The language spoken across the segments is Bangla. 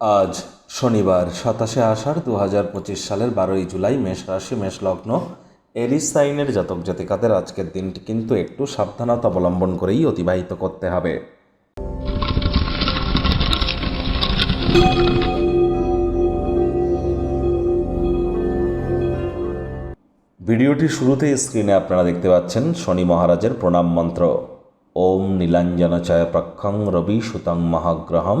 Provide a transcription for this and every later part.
আজ শনিবার, সাতাশে আষাঢ় দু হাজার পঁচিশ সালের বারোই জুলাই, মেষ রাশি, মেষ লগ্ন। এরিস সাইনের জাতক জাতিকাদের আজকের দিনটি কিন্তু একটু সাবধানতা অবলম্বন করেই অতিবাহিত করতে হবে। ভিডিওটি শুরুতেই স্ক্রিনে আপনারা দেখতে পাচ্ছেন শনি মহারাজের প্রণাম মন্ত্র। ওম নীলাঞ্জন চয় প্রক্ষং রবি সুতং মহাগ্রহম।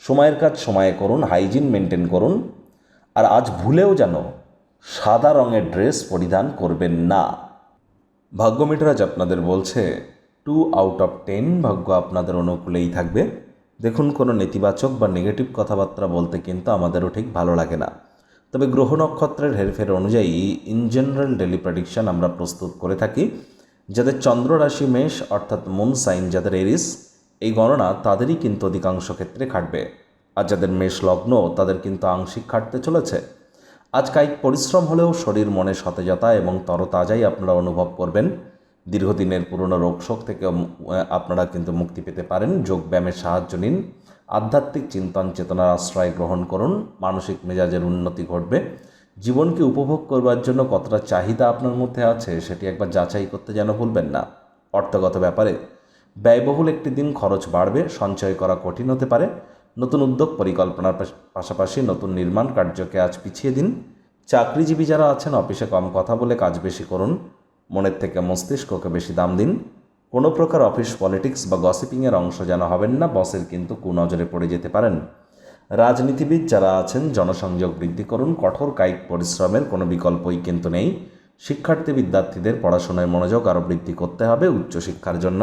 সময়ের কাজ সময়ে করুন হাইজিন মেনটেন করুন। আর আজ ভুলেও যেন সাদা রঙের ড্রেস পরিধান করবেন না। ভাগ্য মিটারাজ আপনাদের বলছে টু আউট অফ টেন ভাগ্য আপনাদের অনুকূলেই থাকবে। দেখুন, কোনো নেতিবাচক বা নেগেটিভ কথাবার্তা বলতে কিন্তু আমাদেরও ঠিক ভালো লাগে না। তবে গ্রহ নক্ষত্রের হেরফের অনুযায়ী ইন জেনারেল ডেলি প্রেডিকশন আমরা প্রস্তুত করে থাকি, যাদের চন্দ্র রাশি মেষ অর্থাৎ মুন সাইন যাদের এরিস এই গণনা তাদেরই কিন্তু অধিকাংশ ক্ষেত্রে খাটবে। আর যাদের মেষ লগ্ন তাদের কিন্তু আংশিক খাটতে চলেছে। আজ কায়িক পরিশ্রম হলেও শরীর মনে সতেজতা এবং তরতাজাই আপনারা অনুভব করবেন। দীর্ঘদিনের পুরনো রোগশোক থেকে আপনারা কিন্তু মুক্তি পেতে পারেন। যোগব্যায়ামের সাহায্য নিন। আধ্যাত্মিক চিন্তন চেতনার আশ্রয় গ্রহণ করুন। মানসিক মেজাজের উন্নতি ঘটবে। জীবনকে উপভোগ করবার জন্য কতটা চাহিদা আপনার মধ্যে আছে, সেটি একবার যাচাই করতে যেন ভুলবেন না। অর্থগত ব্যাপারে ব্যয়বহুল একটি দিন খরচ বাড়বে, সঞ্চয় করা কঠিন হতে পারে। নতুন উদ্যোগ পরিকল্পনার পাশাপাশি নতুন নির্মাণ কার্যকে আজ পিছিয়ে দিন। চাকরিজীবী যারা আছেন, অফিসে কম কথা বলে কাজ বেশি করুন। মনের থেকে মস্তিষ্ককে বেশি দাম দিন। কোনো প্রকার অফিস পলিটিক্স বা গসিপিংয়ের অংশ যেন হবেন না, বসের কিন্তু কুনজরে পড়ে যেতে পারেন। রাজনীতিবিদ যারা আছেন, জনসংযোগ বৃদ্ধি করুন। কঠোর কায়িক পরিশ্রমের কোনো বিকল্পই কিন্তু নেই। শিক্ষার্থী বিদ্যার্থীদের পড়াশোনায় মনোযোগ আরও বৃদ্ধি করতে হবে উচ্চশিক্ষার জন্য।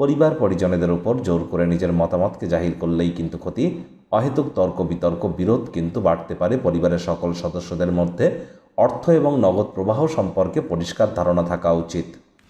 পরিবার পরিজনেদের উপর জোর করে নিজের মতামতকে জাহির করলেই কিন্তু ক্ষতি। অহেতুক তর্ক বিতর্ক, বিরোধ কিন্তু বাড়তে পারে পরিবারের সকল সদস্যদের মধ্যে। অর্থ এবং নগদ প্রবাহ সম্পর্কে পরিষ্কার ধারণা থাকা উচিত।